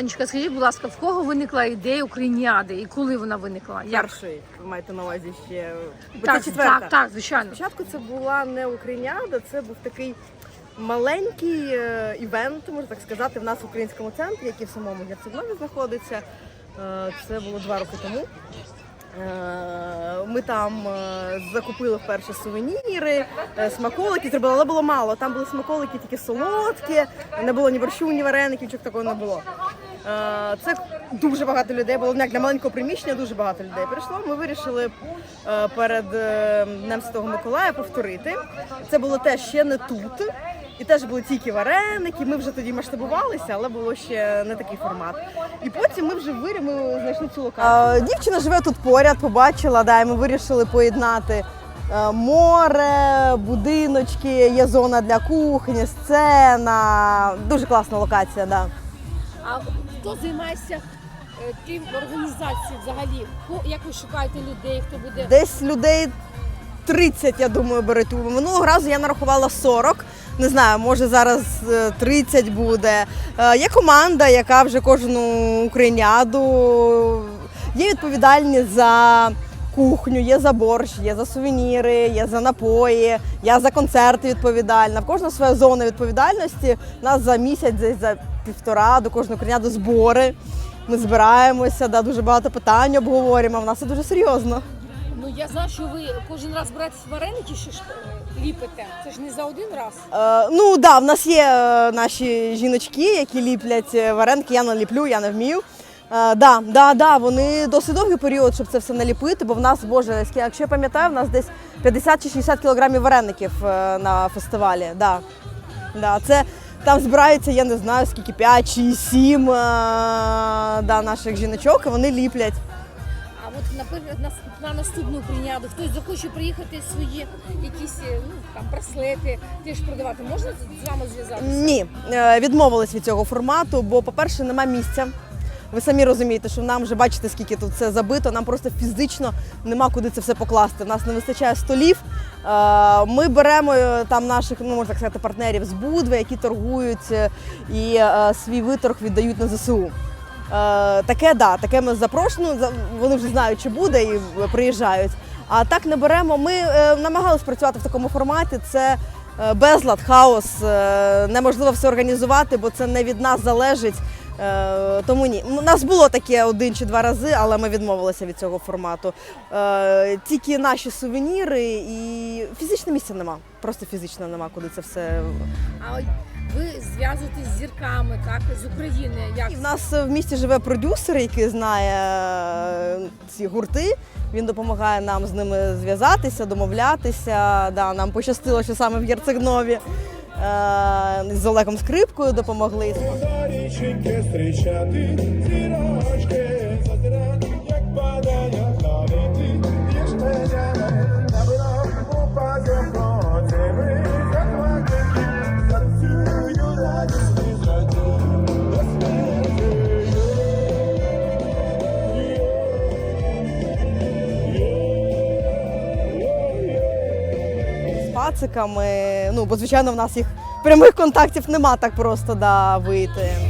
Анечка, скажіть, будь ласка, в кого виникла ідея Україніади і коли вона виникла? Як? Перший, ви маєте на увазі ще. Бо Так, це четверта. так, так, звичайно. Спочатку це була не Україняда, це був такий маленький е, івент, можна так сказати, в нас в українському центрі, який в самому Герцогнові знаходиться. Е, Це було два роки тому. Е, Ми там е, закупили вперше сувеніри, е, смаколики зробили, але було мало. Там були смаколики тільки солодкі, не було ні борщу, ні вареників, нічого такого не було. Це дуже багато людей було. Як для маленького приміщення дуже багато людей прийшло. Ми вирішили е, перед е, Днем Святого Миколая повторити. Це було теж ще не тут. І теж були тільки вареники. Ми вже тоді масштабувалися, але було ще не такий формат. І потім ми вже виріли знайшли цю локацію. Дівчина живе тут поряд, побачила, да, і ми вирішили поєднати е, море, будиночки, є зона для кухні, сцена. Дуже класна локація, да. Хто займається е, тим організацією взагалі? Ко- Як ви шукаєте людей, хто буде? Десь людей 30, я думаю, беруть. Минулого разу я нарахувала 40. Не знаю, може зараз е, 30 буде. Е, Є команда, яка вже кожну україняду. Є відповідальні за кухню, є за борщ, є за сувеніри, є за напої, я за концерти відповідальна. В кожна своя зона відповідальності. Нас за місяць, десь за півтора до кожного кожної україняди збори. Ми збираємося, да, дуже багато питань обговорюємо. В нас це дуже серйозно. Ну я знаю, що ви кожен раз берете вареники, що ж е, ліпите. Це ж не за один раз. Е, ну да, в нас є е, наші жіночки, які ліплять е, вареники. Я не ліплю, я не вмію. Е, да, да, да, вони досить довгий період, щоб це все наліпити, бо в нас, боже, якщо я пам'ятаю, в нас десь 50 чи 60 кілограмів вареників е, на фестивалі. Да. Да, це там збирається, я не знаю, скільки 5 чи 7 е, да, наших жіночок, і вони ліплять. А от наприклад, на, на наступну прийняду хтось захоче приїхати свої якісь е, ну там браслети теж продавати. Можна з вами зв'язатися? Ні, е, відмовились від цього формату, бо, по-перше, нема місця. Ви самі розумієте, що нам вже бачите, скільки тут це забито. Нам просто фізично нема куди це все покласти. У нас не вистачає столів. Е, Ми беремо е, там наших, ну можна сказати, партнерів з Будви, які торгують е, і свій виторг віддають на ЗСУ. Таке да, таке ми запрошено. за- Вони вже знають, що буде, і приїжджають. А так не беремо. Ми намагалися працювати в такому форматі. Це безлад, хаос. Неможливо все організувати, бо це не від нас залежить. Е, Тому ні. У нас було таке один чи два рази, але ми відмовилися від цього формату. Е, Тільки наші сувеніри і фізичне місця нема. Просто фізично нема, куди це все. А ви зв'язуєтесь з зірками, так з України. Як І в нас в місті живе продюсер, який знає е, ці гурти. Він допомагає нам з ними зв'язатися, домовлятися. Да, нам пощастило, що саме в Герцегнові е, з Олегом Скрипкою допомогли. Річеньки зустрічати, зірочки зазирати, як падає лавити, є ж мене, набирав у пазі процеви, захватити, танцюю радісні зрадію, до смерти. з пациками. Ну, бо звичайно, в нас їх прямих контактів нема так просто да, вийти.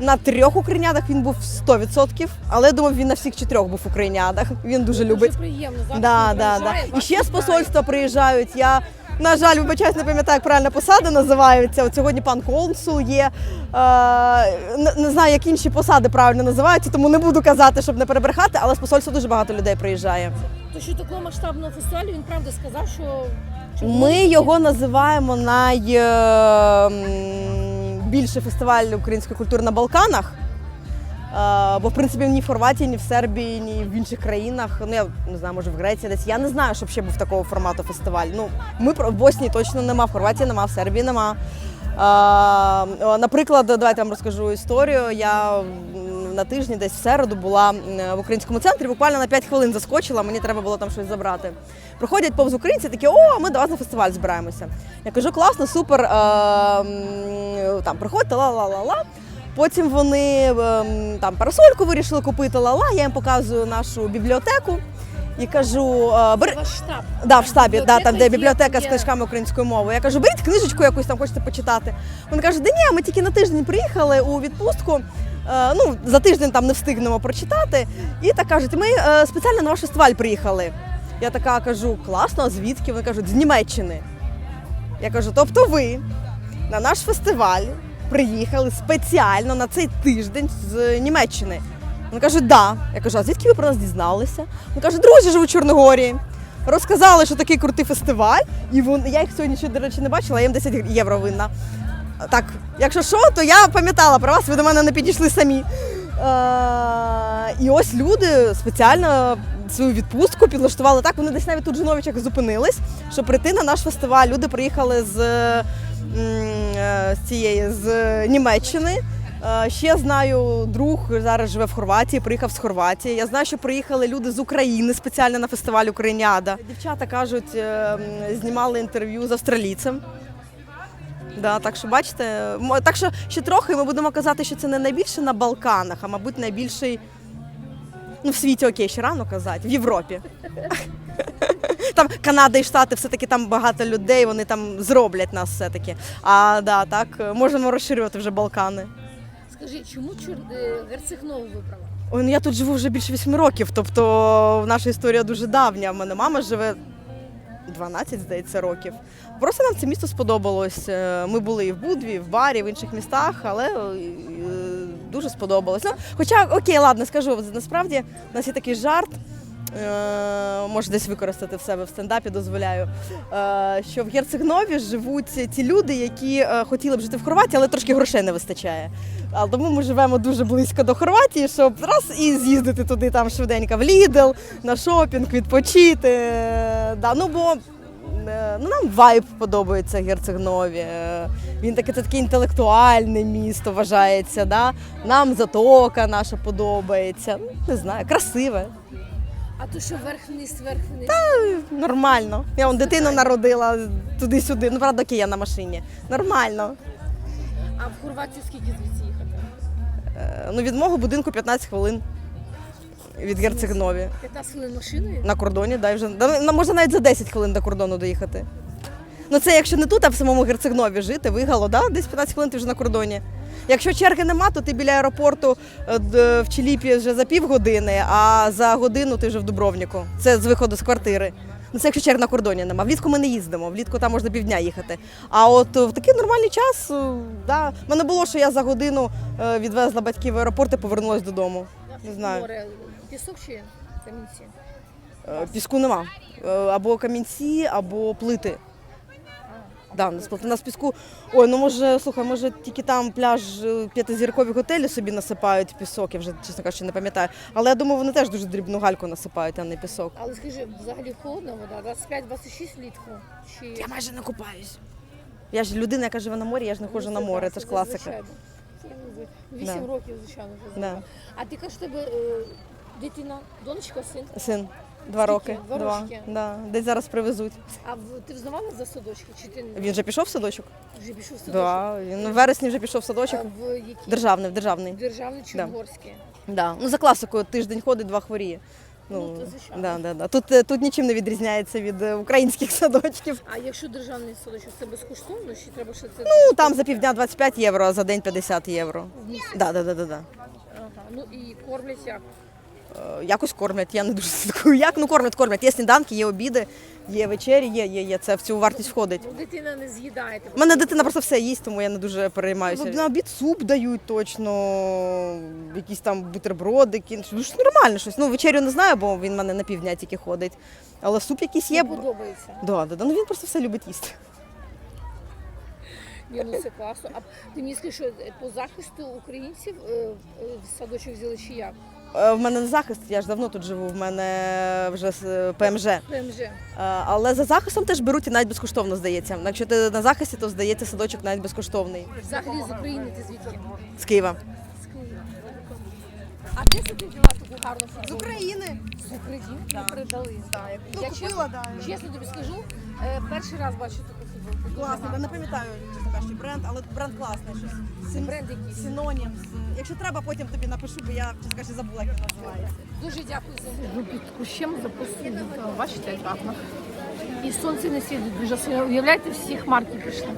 на трьох укринядах він був 100%, але я думаю, він на всіх чотирьох був укринядах. Він дуже любить. Дуже приємно. Да, він да, да. приїжджає, І вас ще з вітає. посольства приїжджають. Я, на жаль, вибачаюсь, не пам'ятаю, як правильно посади називаються. От сьогодні пан консул є. Е, не, не знаю, як інші посади правильно називаються, тому не буду казати, щоб не перебрехати, але з посольства дуже багато людей приїжджає. То що такого масштабного фестивалю він правда сказав, що, що Ми його називаємо найбільший фестиваль української культури на Балканах. Е, Бо в принципі ні в Хорватії, ні в Сербії, ні в інших країнах. Ну я не знаю, може в Греції десь. Я не знаю, щоб ще був такого формату фестиваль. Ну ми в Боснії точно нема, в Хорватії нема, в Сербії нема. Е, Наприклад, давайте я вам розкажу історію. Я на тижні, десь в середу, була в українському центрі. Буквально на 5 хвилин заскочила, мені треба було там щось забрати. Проходять повз українці, такі, о, ми до вас на фестиваль збираємося. Я кажу, класно, супер. Е, там приходьте, ла-ла-ла-ла. Потім вони ем, там парасольку вирішили купити ла-ла. Я їм показую нашу бібліотеку і кажу: е. Ваш штаб. Да, в штабі, да, там, де є- бібліотека з книжками українською мовою. Я кажу, беріть книжечку якусь там хочете почитати. Вони кажуть, да ні, ми тільки на тиждень приїхали у відпустку. Е, Ну, за тиждень там не встигнемо прочитати. І так кажуть, ми е, спеціально на ваш фестиваль приїхали. Я така кажу, класно, а звідки? Вони кажуть, з Німеччини. Я кажу, тобто ви на наш фестиваль приїхали спеціально на цей тиждень з Німеччини. Вони кажуть, да. Я кажу, а звідки ви про нас дізналися? Вони кажуть, друзі живуть в Чорногорії. Розказали, що такий крутий фестиваль, і вон, я їх сьогодні ще, до речі, не бачила, я їм 10 євро винна. Так, якщо що, то я пам'ятала про вас, ви до мене не підійшли самі. Е, і ось люди спеціально свою відпустку підлаштували так. Вони десь навіть тут в Жиновичах зупинились, щоб прийти на наш фестиваль. Люди приїхали з, е, з цієї з Німеччини. Е, Ще знаю, друг зараз живе в Хорватії, приїхав з Хорватії. Я знаю, що приїхали люди з України спеціально на фестиваль Україняда. Дівчата кажуть, е, знімали інтерв'ю з австралійцем. Да, так що бачите, так що ще трохи ми будемо казати, що це не найбільше на Балканах, а мабуть найбільший. Ну, в світі окей, ще рано казати, в Європі. Там Канада і Штати, все-таки там багато людей, вони там зроблять нас все-таки. А да, так, можемо розширювати вже Балкани. Скажи, чому чор... е, Герцегнову вибрала? Ой, ну я тут живу вже більше восьми років, тобто наша історія дуже давня. У мене мама живе 12, здається, років. Просто нам це місто сподобалось. Е, Ми були і в Будві, і в Барі, в інших містах, але е, дуже сподобалось. Ну, хоча, окей, ладно, скажу, насправді у нас є такий жарт. е, Може десь використати в себе в стендапі, дозволяю. Що в Герцегнові живуть ті люди, які хотіли б жити в Хорватії, але трошки грошей не вистачає. А тому ми живемо дуже близько до Хорватії, щоб раз і з'їздити туди там швиденько в Лідл, на шопінг, відпочити. Да, ну бо ну, нам вайб подобається Герцегнові. Е, Він таке це таке інтелектуальне місто вважається. Да? Нам затока наша подобається. Ну, не знаю, красиве, А то що верх-вниз, верх-вниз. нормально. Я вон дитину народила туди-сюди. Ну, правда, я на машині. Нормально. А в Хорватію скільки звідси їхати? Е, Ну, від мого будинку 15 хвилин. Від Герцегнові. 15 хвилин машиною? На кордоні, да, вже да, можна навіть за 10 хвилин до кордону доїхати. Ну це якщо не тут, а в самому Герцегнові жити, вигало, да? десь 15 хвилин ти вже на кордоні. Якщо черги нема, то ти біля аеропорту е, в Чиліпі вже за півгодини, а за годину ти вже в Дубровніку. Це з виходу з квартири. Ну це якщо черг на кордоні нема. Влітку ми не їздимо, влітку там можна півдня їхати. А от в такий нормальний час, е, да. мене було, що я за годину е, відвезла батьків в аеропорт і повернулася додому. Не знаю. Море, пісок чи камінці? Е, Піску нема. Е, Або камінці, або плити. Да, у нас. У нас піску. Ой, ну може, слухай, може тільки там пляж е, п'ятизіркові готелі собі насипають пісок, я вже, чесно кажучи, не пам'ятаю. Але я думаю, вони теж дуже дрібну гальку насипають, а не пісок. Але скажи, взагалі холодна вода, 25-26 влітку? Чи... Я майже не купаюсь. Я ж людина, яка живе на морі, я ж не ходжу на море, це ж класика. Вісім Да. років, звичайно, вже Да. А ти кажеш, в тебе е, дитина, донечка, син? Син, два Скільки? роки. Два рочки? Да. Десь зараз привезуть. А в- ти взнавала за садочки? Чи ти Він вже пішов в садочок? вже пішов в садочок? Да. Він в вересні вже пішов в садочок. А в який? Державний, в державний. Державний чи Да. Да. Ну, за класикою тиждень ходить, два хворіє. Ну, то звичайно. да, да, да. Тут, е, тут нічим не відрізняється від е, українських садочків. А якщо державний садочок, це безкоштовно, чи треба ще це Ну, там за півдня 25 євро, а за день 50 євро. в місяць? Да, да, да, да, да. Ага. Ну і кормлять як? Е, Якось кормлять, я не дуже слідкую. Як? Ну кормлять, кормлять. Є сніданки, є обіди, є вечері, є, є, є. Це в цю вартість входить. Ну, дитина не з'їдає. У мене дитина просто все їсть, тому я не дуже переймаюся. На обід суп дають точно, якісь там бутербродики. Ну, щось нормально щось. Ну, вечерю не знаю, бо він в мене на півдня тільки ходить. Але суп якийсь є. Є подобається. Да, да, да. Ну він просто все любить їсти. Ні, ну це класно. А ти мені скажи, що е, по захисту українців е, е, в садочок взяли чи як? Е, В мене не захист, я ж давно тут живу, в мене вже з ПМЖ. ПМЖ. Е, Але за захистом теж беруть і навіть безкоштовно здається. Якщо ти на захисті, то здається садочок навіть безкоштовний. Взагалі з України ти звідки? З Києва. З Києва. А де ти взяла таку гарну З? України. З України Да. передали. Да, ну, Я купила, да. Чесно тобі скажу, е, перший раз бачу таку Класно, я не пам'ятаю, чесно кажучи, бренд, але бренд класний. Щось. син... бренд якийсь. Синонім. з- Якщо треба, потім тобі напишу, бо я, чесно кажучи, забула, як він називається. Дуже дякую за Ви під кущем запустили. Бачите, як гарно. І сонце не світить дуже сильно. Уявляєте, всі хмарки пішли.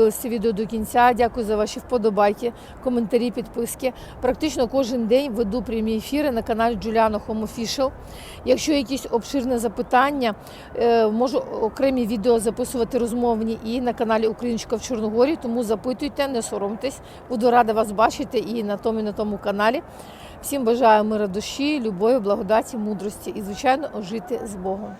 Додивилися відео до кінця. Дякую за ваші вподобайки, коментарі, підписки. Практично кожен день веду прямі ефіри на каналі Juliano Home Official. Якщо якісь обширне запитання, е, можу окремі відео записувати розмовні і на каналі Україночка в Чорногорі. Тому запитуйте, не соромтесь. Буду рада вас бачити і на тому, і на тому каналі. Всім бажаю мира душі, любові, благодаті, мудрості і, звичайно, жити з Богом.